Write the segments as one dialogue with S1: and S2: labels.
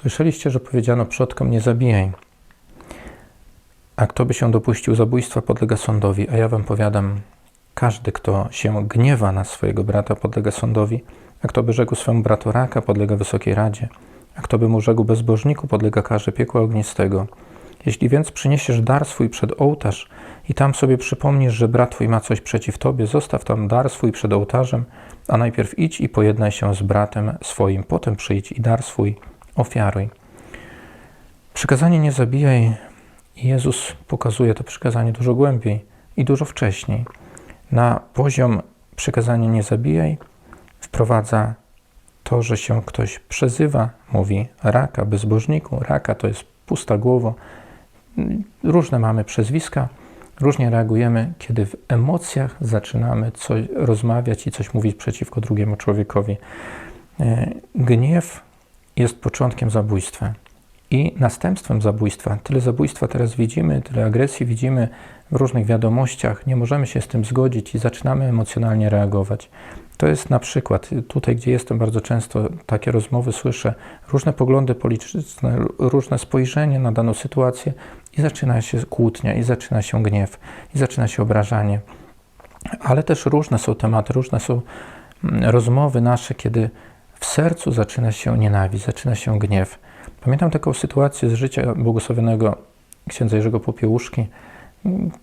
S1: Słyszeliście, że powiedziano przodkom nie zabijaj. A kto by się dopuścił zabójstwa, podlega sądowi. A ja wam powiadam, każdy, kto się gniewa na swojego brata, podlega sądowi. A kto by rzekł swemu bratu raka, podlega wysokiej radzie. A kto by mu rzekł bezbożniku, podlega karze piekła ognistego. Jeśli więc przyniesiesz dar swój przed ołtarz i tam sobie przypomnisz, że brat twój ma coś przeciw tobie, zostaw tam dar swój przed ołtarzem, a najpierw idź i pojednaj się z bratem swoim, potem przyjdź i dar swój ofiaruj. Przykazanie nie zabijaj. Jezus pokazuje to przykazanie dużo głębiej i dużo wcześniej. Na poziom przykazania nie zabijaj wprowadza to, że się ktoś przezywa, mówi raka, bezbożniku, raka to jest pusta głowa. Różne mamy przezwiska, różnie reagujemy, kiedy w emocjach zaczynamy coś rozmawiać i coś mówić przeciwko drugiemu człowiekowi. E, Gniew jest początkiem zabójstwa i następstwem zabójstwa. Tyle zabójstwa teraz widzimy, tyle agresji widzimy w różnych wiadomościach, nie możemy się z tym zgodzić i zaczynamy emocjonalnie reagować. To jest na przykład, tutaj gdzie jestem bardzo często takie rozmowy słyszę, różne poglądy polityczne, różne spojrzenie na daną sytuację i zaczyna się kłótnia, i zaczyna się gniew, i zaczyna się obrażanie. Ale też różne są tematy, różne są mm, rozmowy nasze, kiedy w sercu zaczyna się nienawiść, zaczyna się gniew. Pamiętam taką sytuację z życia błogosławionego księdza Jerzego Popiełuszki,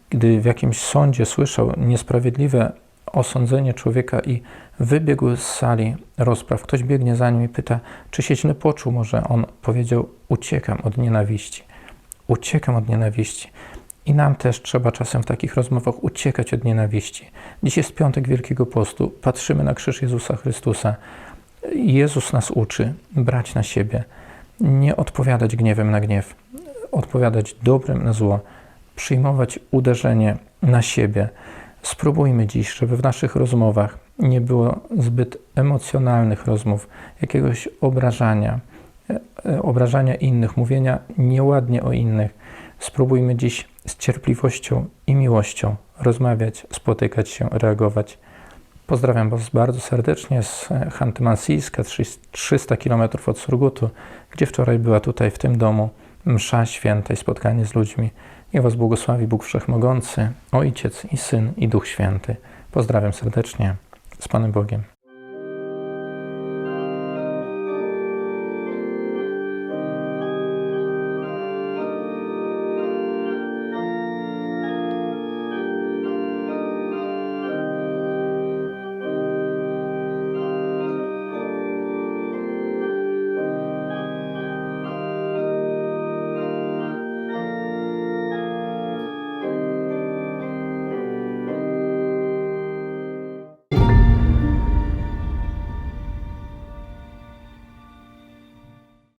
S1: gdy w jakimś sądzie słyszał niesprawiedliwe osądzenie człowieka i wybiegł z sali rozpraw. Ktoś biegnie za nim i pyta, czy się źle poczuł. Może on powiedział, uciekam od nienawiści. Uciekam od nienawiści. I nam też trzeba czasem w takich rozmowach uciekać od nienawiści. Dziś jest piątek Wielkiego Postu. Patrzymy na krzyż Jezusa Chrystusa. Jezus nas uczy brać na siebie, nie odpowiadać gniewem na gniew, odpowiadać dobrem na zło, przyjmować uderzenie na siebie. Spróbujmy dziś, żeby w naszych rozmowach nie było zbyt emocjonalnych rozmów, jakiegoś obrażania, e, e, obrażania innych, mówienia nieładnie o innych. Spróbujmy dziś z cierpliwością i miłością rozmawiać, spotykać się, reagować. Pozdrawiam Was bardzo serdecznie z Hanty-Mansijska, 300 km od Surgutu, gdzie wczoraj była tutaj w tym domu msza święta i spotkanie z ludźmi. Niech Was błogosławi Bóg Wszechmogący, Ojciec i Syn i Duch Święty. Pozdrawiam serdecznie. Z Panem Bogiem.